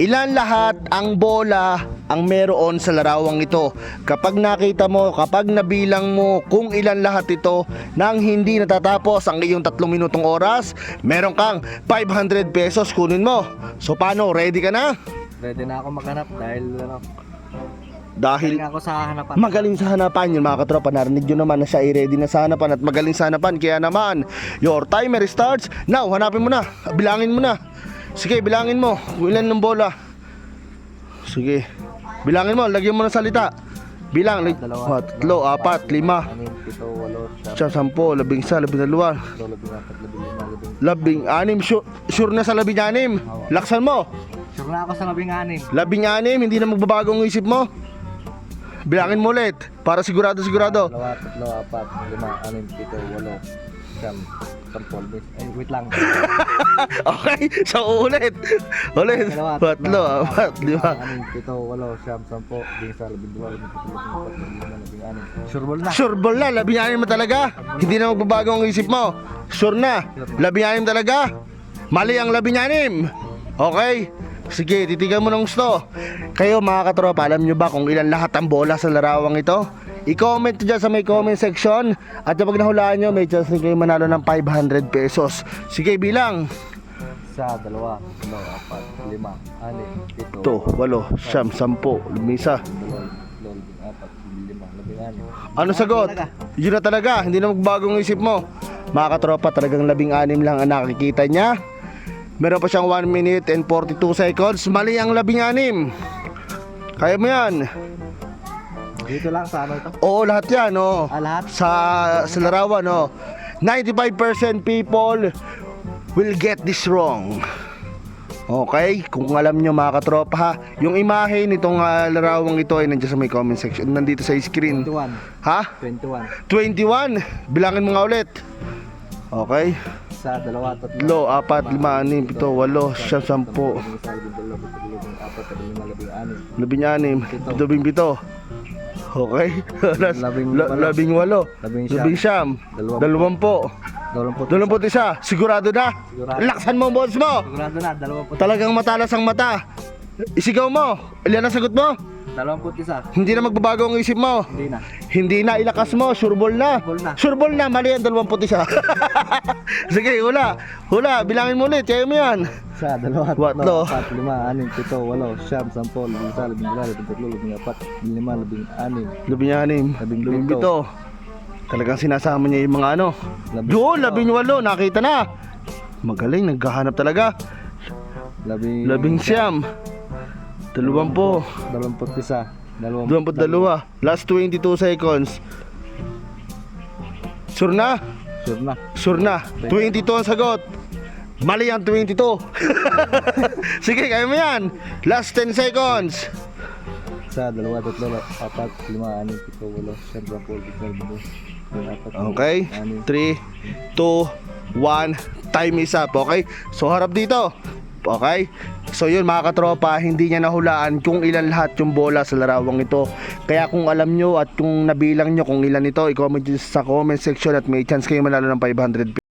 Ilan lahat ang bola ang meron sa larawang ito? Kapag nakita mo, kapag nabilang mo kung ilan lahat ito nang hindi natatapos ang iyong tatlong minutong oras, meron kang 500 pesos kunin mo. So paano, ready ka na? Ready na ako maghanap dahil ano, Dahil ako sa hanapan. magaling sa hanapan yun mga katropa narinig nyo naman na siya ay ready na sa hanapan at magaling sa hanapan kaya naman your timer starts now hanapin mo na bilangin mo na sige bilangin mo. Ilan ng bola? Sige. Bilangin mo lagyan mo ng salita. Bilang lig- Dalawa, tatlo apat lima. Pito, walo, siyam, sampo labing isa labing dalawa. Labing apat, labing lima, labing... labing anim. Sure, sure na sa labing anim? Laksan mo. Sure na ako sa labing anim. labing anim hindi na magbabago ang isip mo. Bilangin mo ulit para sigurado sigurado. Dalawa, tatlo, apat, lima, anim, pito, walo, siyam, sampol, bis. Ay, wait lang. Okay, so ulit. Ulit. Dalawa, Tatlo, apat, lima. Anim, pito, walo, siyam, sampo, labing isa, labing dua, labing tatlo, labing labing lima, labing anim. Sure ball na. Sure ball na, labi mo talaga. Hindi na magbabago ang isip mo. Sure na, labi talaga. Mali ang labi Okay? Sige, titigan mo ng gusto. Kayo mga katropa, alam nyo ba kung ilan lahat ang bola sa larawang ito? I-comment dyan sa may comment section At kapag nahulaan nyo, may chance rin kayo manalo ng 500 pesos Sige, bilang Isa, dalawa, tatlo, apat, lima, anim, pito, Ito, walo, siyam, sampo, lumisa dalawa, tatlo, labing apat, labing lima, labing anim. Ano sagot? Yun na talaga, hindi na magbagong isip mo. Mga katropa, talagang labing anim lang ang nakikita niya. Meron pa siyang 1 minute and 42 seconds. Mali ang labing anim. Kaya mo yan. Dito lang sa ano ito? Oo, lahat yan, oh. Ah, lahat? Sa, sa larawan, oh. 95% people will get this wrong. Okay? Kung alam nyo mga katropa ha, yung imahe nitong ah, larawang ito ay nandiyan sa may comment section, nandito sa screen. 21. Ha? 21. 21. Bilangin mo nga ulit. Okay. Isa, dalawa, tatlo. Lo, apat, lima, anim, pito, walo, siyam, sampo, labing anim, labing pito. Okay. Labing La- labing walo. Labing siyam. Labing siyam. Dalawampu. Dalawampo. Dalawamput. Dalawamput isa. Sigurado na. Sigurado. Laksan mo, boss mo. Sigurado na, dalawamput. Talagang matalas ang mata. Isigaw mo. Ilan ang sagot mo? Dalawamput isa. Hindi na magbabago ang isip mo. Hindi na. Hindi na, ilakas mo, sureball na. Sureball na. Sureball na, mali yan, dalawamput isa. Sige, hula. Hula, bilangin mo ulit, kaya mo yan. Isa, dalawa, tatlo, apat, lima, anim, pito, walo, siyam, sampo, labing isa, labing dalawa, labing tatlo, labing apat, labing lima, labing anim. Labing anim, Labing labing pito. pito. Talagang sinasama niya yung mga ano. Labing pito. labing walo, nakita na. Magaling, naghahanap talaga. Labing, Labing siyam. Dalawampu. Dalawamput isa. Dalawamput, dalawa. Last 22 seconds. Sure na? Sure na. Sure na. 22 ang sagot. Mali ang 22. Sige, kaya mo yan. Last 10 seconds. Isa, dalawa, tatlo, apat, lima, anim, pito, walo, siyam, apat, Okay. anim. 3, 2, 1. Time is up. Okay? So, harap dito. Okay? So yun mga katropa, hindi niya nahulaan kung ilan lahat yung bola sa larawang ito. Kaya kung alam nyo at kung nabilang nyo kung ilan ito, i-comment sa comment section at may chance kayo manalo ng 500